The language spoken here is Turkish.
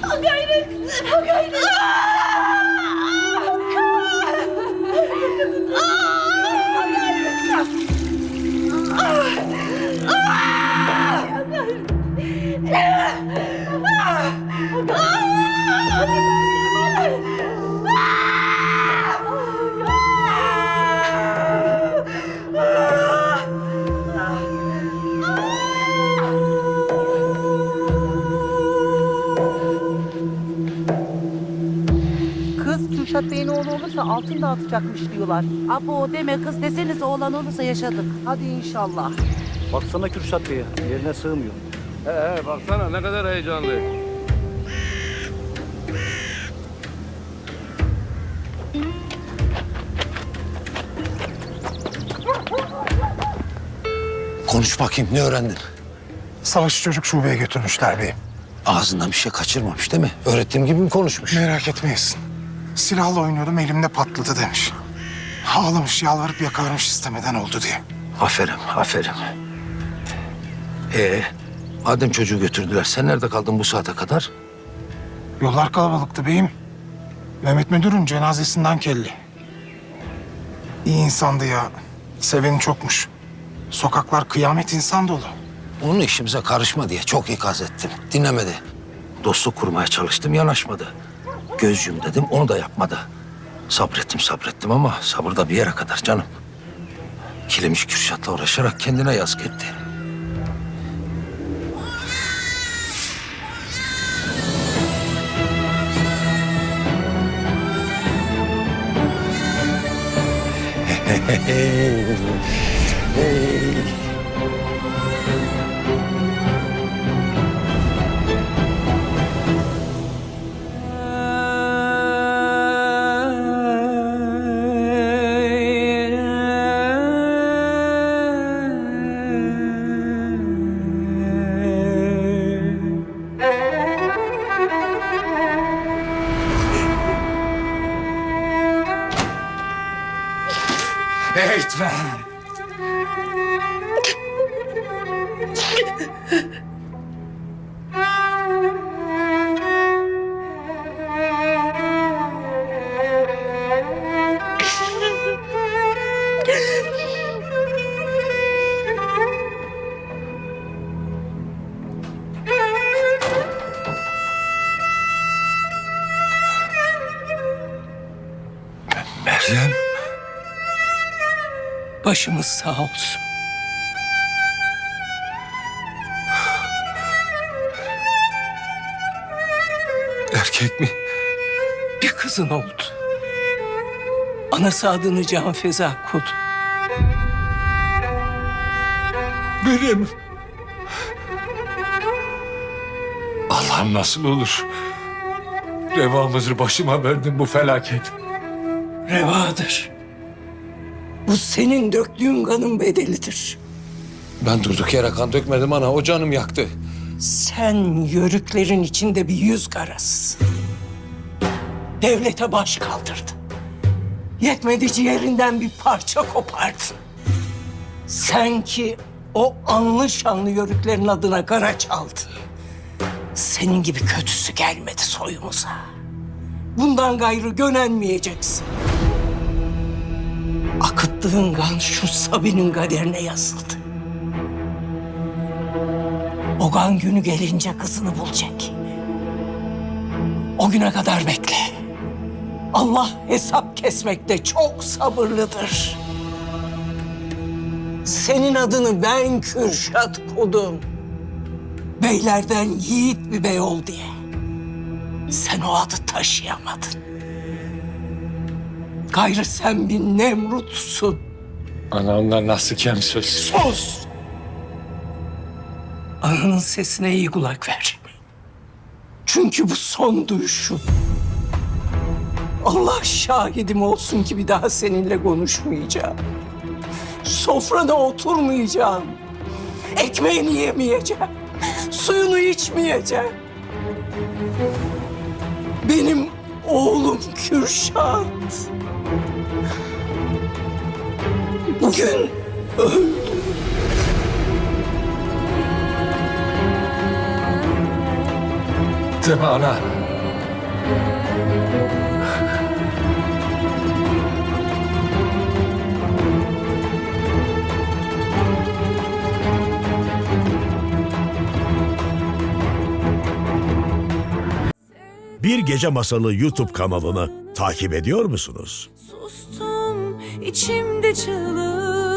放开你，放开你！啊 Kürşat Bey'in oğlu olursa altın dağıtacakmış diyorlar. Abo deme kız deseniz oğlan olursa yaşadık. Hadi inşallah. Baksana Kürşat Bey'e. Yerine sığmıyor. He he baksana ne kadar heyecanlı. Konuş bakayım ne öğrendin? Savaşı çocuk şubeye götürmüşler beyim. Ağzından bir şey kaçırmamış değil mi? Öğrettiğim gibi mi konuşmuş? Merak etmeyesin. Silahla oynuyordum elimde patladı demiş. Ağlamış yalvarıp yakarmış istemeden oldu diye. Aferin, aferin. Ee, madem çocuğu götürdüler, sen nerede kaldın bu saate kadar? Yollar kalabalıktı beyim. Mehmet Müdür'ün cenazesinden kelli. İyi insandı ya. Seveni çokmuş. Sokaklar kıyamet insan dolu. Onun işimize karışma diye çok ikaz ettim. Dinlemedi. Dostluk kurmaya çalıştım, yanaşmadı. Göz yum dedim, onu da yapmadı. Sabrettim, sabrettim ama sabır da bir yere kadar canım. Kilemiş Kürşat'la uğraşarak kendine yazık etti. Eğitmen. Meryem. Başımız sağ olsun. Erkek mi? Bir kızın oldu. Anası adını Can Feza koydu. Benim. Allah'ım nasıl olur? Revamızı başıma verdin bu felaket. Revadır. Bu senin döktüğün kanın bedelidir. Ben durduk yere kan dökmedim ana. O canım yaktı. Sen yörüklerin içinde bir yüz karasısın. Devlete baş kaldırdın. Yetmedi ciğerinden bir parça kopardın. Sen ki o anlı şanlı yörüklerin adına kara çaldın. Senin gibi kötüsü gelmedi soyumuza. Bundan gayrı gönenmeyeceksin. Akıttığın kan şu Sabi'nin kaderine yazıldı. O kan günü gelince kızını bulacak. O güne kadar bekle. Allah hesap kesmekte çok sabırlıdır. Senin adını ben Kürşat kodum. Beylerden yiğit bir bey ol diye. Sen o adı taşıyamadın. Gayrı sen bir Nemrut'sun. Anamla nasıl kem söz? Sus! Ananın sesine iyi kulak ver. Çünkü bu son duyuşun. Allah şahidim olsun ki bir daha seninle konuşmayacağım. Sofrada oturmayacağım. Ekmeğini yemeyeceğim. Suyunu içmeyeceğim. Benim oğlum Kürşat. Bugün öldü. Değil mi ana? Bir Gece Masalı YouTube kanalını takip ediyor musunuz? Sustum içimde çalır